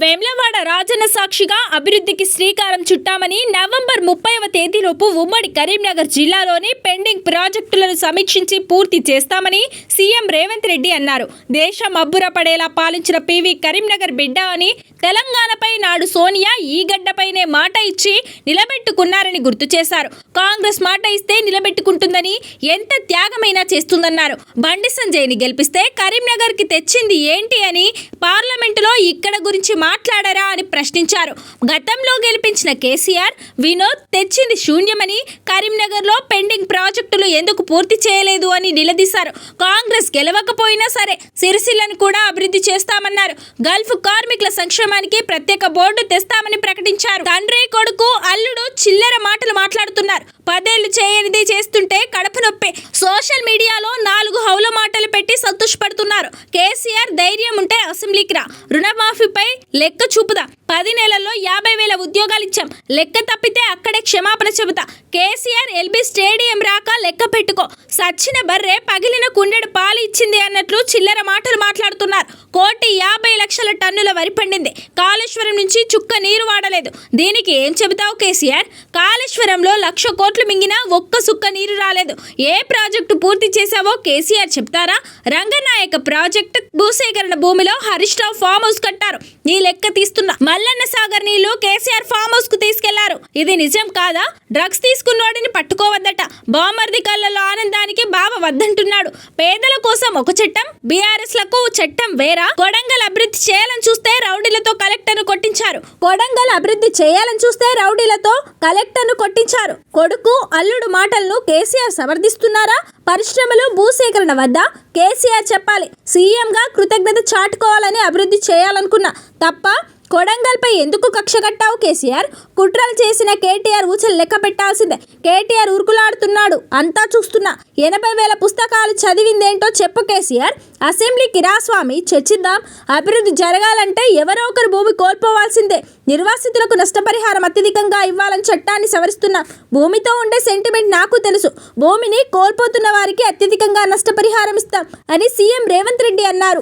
వేమ్లవాడ రాజన్న సాక్షిగా అభివృద్ధికి శ్రీకారం చుట్టామని నవంబర్ ముప్పైవ తేదీలోపు ఉమ్మడి కరీంనగర్ జిల్లాలోని పెండింగ్ ప్రాజెక్టులను సమీక్షించి పూర్తి చేస్తామని సీఎం రేవంత్ రెడ్డి అన్నారు. దేశం అబ్బుర పడేలా పాలించిన పీవీ కరీంనగర్ బిడ్డ అని తెలంగాణపై నాడు సోనియా ఈ గడ్డపైనే మాట ఇచ్చి నిలబెట్టుకున్నారని గుర్తు చేశారు. కాంగ్రెస్ మాట ఇస్తే నిలబెట్టుకుంటుందని ఎంత త్యాగమైనా చేస్తుందన్నారు. బండి సంజయ్ని గెలిపిస్తే కరీంనగర్కి తెచ్చింది ఏంటి అని పార్లమెంటులో ఇక్కడ గురించి మాట్లాడారా అని ప్రశ్నించారు. గతంలో గెలిపించిన కేసీఆర్ వినోద్ తెచ్చింది శూన్యమని కరీంనగర్లో పెండింగ్ ప్రాజెక్టులు ఎందుకు పూర్తి చేయలేదు అని నిలదీశారు. కాంగ్రెస్ గెలవకపోయినా సరే సిరిసిల్లను కూడా అభివృద్ధి చేస్తామన్నారు. గల్ఫ్ కార్మికుల సంక్షేమానికి ప్రత్యేక బోర్డు తెస్తామని ప్రకటించారు. తండ్రి కొడుకు అల్లుడు చిల్లర మాటలు మాట్లాడుతున్నారు. పదేళ్ళు చేయనిది చేస్తుంటే కడప నొప్పి. సోషల్ మీడియాలో నాలుగు హౌల మాటలు పెట్టి సంతోషపడుతున్నారు. అసెంబ్లీకి రా రుణమాఫీపై లెక్క చూపుదా. పది నెలల్లో యాభై వేల ఉద్యోగాలు ఇచ్చాం లెక్క తప్పితే అక్కడే క్షమాపణ చెబుతా. కేసీఆర్ ఎల్బీ స్టేడియం రాక లెక్క పెట్టుకో. సచ్చిన బర్రె పగిలిన కుండెడు పాలు ఇచ్చింది అన్నట్లు చిల్లర మాటలు మాట్లాడుతున్నారు. కోటి యాభై లక్షల టన్నుల వరి పండింది. కాళేశ్వరం నుంచి చుక్క నీరు వాడలేదు. దీనికి ఏం చెబుతావు కేసీఆర్? కాళేశ్వరంలో లక్ష కోట్లు మింగినా ఒక్క సుక్క నీరు రాలేదు. ఏ ప్రాజెక్టు పూర్తి చేశావో కేసీఆర్ చెప్తారా? రంగనాయక ప్రాజెక్టు భూసేకరణ భూమిలో హరీష్ రావు ఫామ్ హౌస్ కట్టారు. నీ లెక్క తీస్తున్నా. మల్లన్న సాగర్ నీళ్ళు కేసీఆర్ ఫామ్ హౌస్కు తీసుకెళ్ళారు. ఇది నిజం కాదా? డ్రగ్స్ తీసుకున్నోడిని పట్టుకోవద్దట. బామర్ది కళ్ళలో ఆనందానికి బావ వద్దంటున్నాడు. పేదల కోసం ఒక చట్టం బీఆర్ఎస్లకు చట్టం వేరా? కొడంగల్ అభివృద్ధి చేయాలని చూస్తే రౌడీలతో కలెక్టర్ కొట్టించారు. కొడంగల్ అభివృద్ధి చేయాలని చూస్తే రౌడీలతో కలెక్టర్ను కొట్టించారు. కొడుకు అల్లుడు మాటలను కేసీఆర్ సమర్థిస్తున్నారా? పరిశ్రమలు భూసేకరణ వద్ద కేసీఆర్ చెప్పాలి. సీఎంగా కృతజ్ఞత చాటుకోవాలని అభివృద్ధి చేయాలనుకున్నా. తప్ప కొడంగల్పై ఎందుకు కక్ష కట్టావు కేసీఆర్? కుట్రలు చేసిన కేటీఆర్ ఊచలు లెక్క పెట్టాల్సిందే. కేటీఆర్ ఉరుకులాడుతున్నాడు అంతా చూస్తున్నా. ఎనభై వేల పుస్తకాలు చదివిందేంటో చెప్పు కేసీఆర్. అసెంబ్లీ కిరాస్వామి చర్చిద్దాం. అభివృద్ధి జరగాలంటే ఎవరో ఒకరు భూమి కోల్పోవాల్సిందే. నిర్వాసితులకు నష్టపరిహారం అత్యధికంగా ఇవ్వాలని చట్టాన్ని సవరిస్తున్నా. భూమితో ఉండే సెంటిమెంట్ నాకు తెలుసు. భూమిని కోల్పోతున్న వారికి అత్యధికంగా నష్టపరిహారం ఇస్తాం అని సీఎం రేవంత్ రెడ్డి అన్నారు.